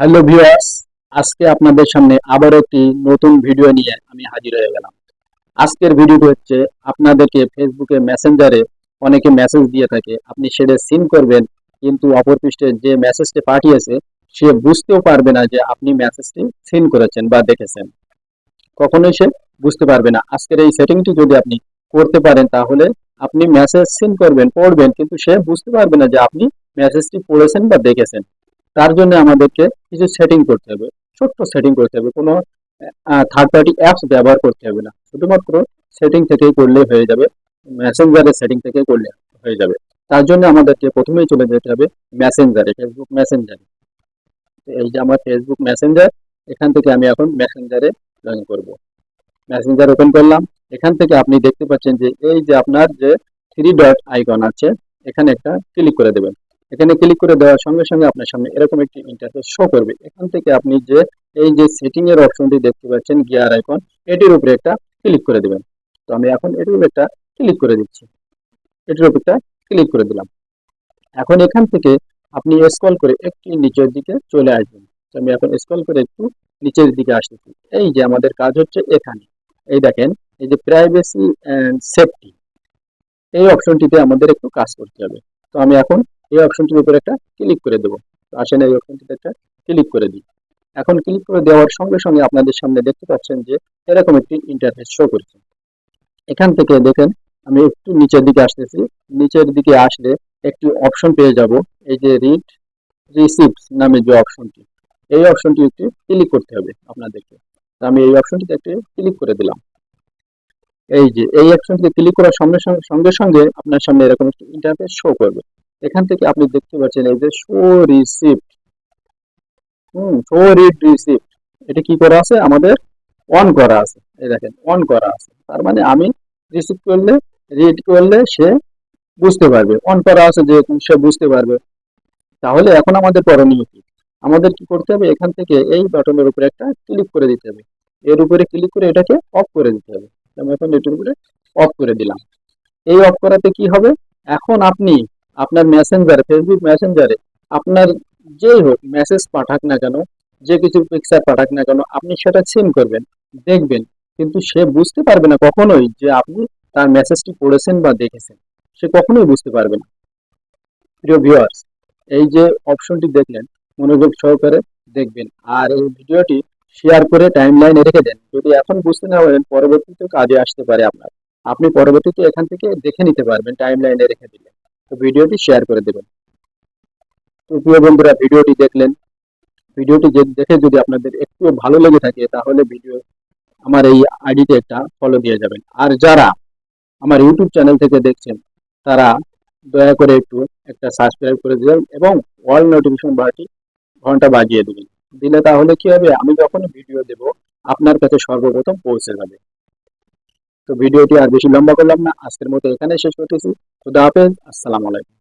Hello viewers, আজকে আপনাদের সামনে আবার একটি নতুন ভিডিও নিয়ে আমি হাজির হয়ে গেলাম। আজকের ভিডিওটি হচ্ছে আপনাদেরকে ফেসবুকে মেসেঞ্জারে অনেকে মেসেজ দিয়ে থাকে, আপনি সেটা সিন করবেন, কিন্তু অপর পৃষ্ঠে যে মেসেজটি পাঠিয়েছে, সে বুঝতেও পারবে না যে আপনি মেসেজটি সিন করেছেন বা দেখেছেন। কখনোই সে বুঝতে পারবে না। আজকের এই সেটিংটি যদি আপনি করতে পারেন, তাহলে আপনি মেসেজ সিন করবেন, পড়বেন, কিন্তু সে বুঝতে পারবে না যে আপনি মেসেজটি পড়েছেন বা দেখেছেন। তার জন্য আমাদেরকে কিছু সেটিং করতে হবে, ছোট্ট সেটিং করতে হবে, কোনো থার্ড পার্টি অ্যাপস ব্যবহার করতে হবে না। শুধুমাত্র সেটিং থেকেই করলে হয়ে যাবে মেসেঞ্জারের সেটিং থেকে করলে হয়ে যাবে। তার জন্য আমাদেরকে প্রথমেই চলে যেতে হবে মেসেঞ্জারে ফেসবুক মেসেঞ্জারে এই যে আমার ফেসবুক মেসেঞ্জার এখান থেকে আমি এখন মেসেঞ্জারে জয়েন করব। মেসেঞ্জার ওপেন করলাম, এখান থেকে আপনি দেখতে পাচ্ছেন যে এই যে আপনার যে থ্রি ডট আইকন আছে, এখানে একটা ক্লিক করে দেবেন। এখানে ক্লিক করে দেওয়ার সঙ্গে সঙ্গে আপনার সামনে এরকম একটি ইন্টারফেস শো করবে। এখান থেকে আপনি যে, এই যে সেটিং এর অপশনটি দেখতে পাচ্ছেন গিয়ার আইকন এটির উপরে একটা ক্লিক করে দেবেন। তো আমি এখন এটির উপরে একটা ক্লিক করে দিচ্ছি। এটির উপরে একটা ক্লিক করে দিলাম। এখন এখান থেকে আপনি স্ক্রল করে একটু নিচের দিকে চলে আসবেন। তো আমি এখন স্ক্রল করে একটু নিচের দিকে আসতেছি। এই যে আমাদের কাজ হচ্ছে এখানে। এই দেখেন, এই যে প্রাইভেসি অ্যান্ড সেফটি এই অপশনটিতে আমাদের একটু কাজ করতে হবে। তো আমি এখন এই অপশনটির উপরে একটা ক্লিক করে দেবো। আসেন এই অপশনটিতে একটা ক্লিক করে দিই। এখন ক্লিক করে দেওয়ার সঙ্গে সঙ্গে আপনাদের সামনে দেখতে পাচ্ছেন যে এরকম একটি ইন্টারফেস শো করছে। এখান থেকে দেখেন, আমি একটু নিচের দিকে আসতেছি। নিচের দিকে আসলে একটি অপশন পেয়ে যাব। এই যে রিড রিসিপ্টস নামে যে অপশনটি এই অপশনটি একটি ক্লিক করতে হবে আপনাদেরকে। আমি এই অপশনটিতে একটি ক্লিক করে দিলাম। এই যে, এই অপশনটিতে ক্লিক করার সঙ্গে সঙ্গে সঙ্গে সঙ্গে আপনার সামনে এরকম একটি ইন্টারফেস শো করবে। এখান থেকে আপনি দেখতে পাচ্ছেন এই যে show receipt hmm show read receipt এটা কি করা আছে? আমাদের অন করা আছে। এই দেখেন অন করা আছে। তার মানে আমি রিসিভ করলে রিড করলে সে বুঝতে পারবে। অন করা আছে যে সে বুঝতে পারবে। তাহলে এখন আমাদের করণীয় কি? আমাদের কি করতে হবে? এখান থেকে এই বাটনের উপরে একটা ক্লিক করে দিতে হবে। এর উপরে ক্লিক করে এটাকে অফ করে দিতে হবে। আমি এখন এটির উপরে অফ করে দিলাম। এই অফ করাতে কি হবে? এখন আপনি আপনার মেসেঞ্জারে ফেসবুক মেসেঞ্জারে আপনার যেই হোক মেসেজ পাঠাক না কেন, যে কিছু পিকচার পাঠাক না কেন, আপনি সেটা সেন্ড করবেন, দেখবেন। কিন্তু সে বুঝতে পারবে না কখনোই যে আপনি তার মেসেজটি পড়েছেন বা দেখেছেন। সে কখনোই বুঝতে পারবে না। প্রিয় ভিউয়ার্স এই যে অপশনটি দেখলেন, মনোযোগ সহকারে দেখবেন। আর এই ভিডিওটি শেয়ার করে টাইম লাইনে রেখে দেন। যদি এখন বুঝতে না পারেন, পরবর্তীতে কাজে আসতে পারে আপনার। আপনি পরবর্তীতে এখান থেকে দেখে নিতে পারবেন টাইম লাইনে রেখে দিলে। ভিডিওটি শেয়ার করে দেবেন। তো প্রিয় বন্ধুরা, ভিডিওটি দেখলেন। ভিডিওটি দেখে যদি আপনাদের একটু ভালো লেগে থাকে, তাহলে ভিডিও আমার এই আইডিতে একটা ফলো দিয়ে যাবেন। আর যারা আমার ইউটিউব চ্যানেল থেকে দেখছেন, তারা দয়া করে একটু একটা সাবস্ক্রাইব করে দেবেন এবং অল নোটিফিকেশন বারটি ঘণ্টা বাজিয়ে দেবেন। দিলে তাহলে কি হবে? আমি যখন ভিডিও দেব, আপনার কাছে সর্বপ্রথম পৌঁছে যাবে। তো ভিডিওটি আর বেশি লম্বা করলাম না। আজকের মতো এখানে শেষ করতেছি। খুদা হাফেজ। আসসালামু আলাইকুম।